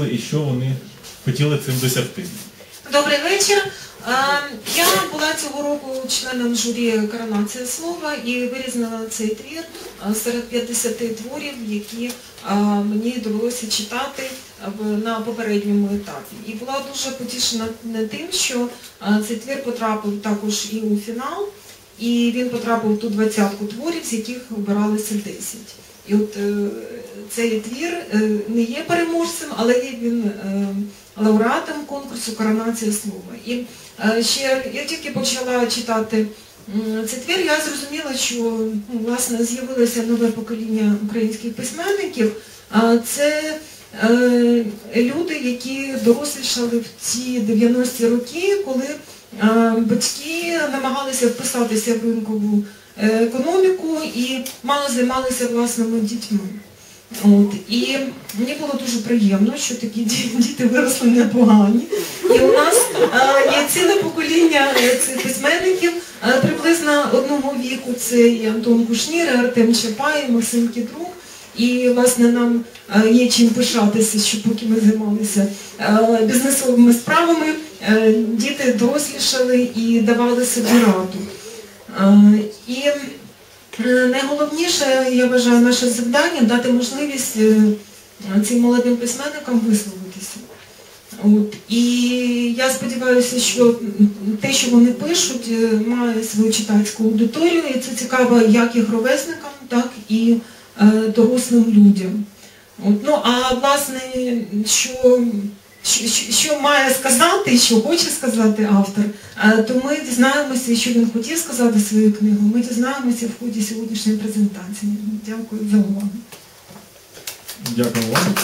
і що вони хотіли цим досягти. Добрий вечір. Я була цього року членом журі Коронація слова і вирізнила цей твір серед 50 творів, які мені довелося читати на попередньому етапі. І була дуже потішена тим, що цей твір потрапив також і у фінал, і він потрапив у ту двадцятку творів, з яких обиралися 10. І от е, цей твір е, не є переможцем, але є він е, лауреатом конкурсу Коронація слова. І е, ще я тільки почала читати цей твір, я зрозуміла, що ну, власне з'явилося нове покоління українських письменників. Це люди, які дорослішали в ці 90-ті роки, коли батьки намагалися вписатися в ринкову економіку і мало займалися власними дітьми. От. І мені було дуже приємно, що такі діти виросли непогані. І у нас є ціле покоління е, цих письменників е, приблизно одного віку. Це і Антон Кушнір, і Артем Чапай, і Максим Кідрук. І, власне, нам е, є чим пишатися, що поки ми займалися бізнесовими справами, діти дорослішали і давали собі раду. І Найголовніше, я вважаю, наше завдання дати можливість е, цим молодим письменникам висловитися. От. І я сподіваюся, що те, що вони пишуть, е, має свою читацьку аудиторію, і це цікаво як їх ровесникам, так і е, дорослим людям. От. Ну, а власне, що, що, має сказати, що хоче сказати автор, е, то ми дізнаємося, що він хотів сказати свою книгу. Ми дізнаємося в ході сьогоднішньої презентації. Дякую за увагу. Дякую вам.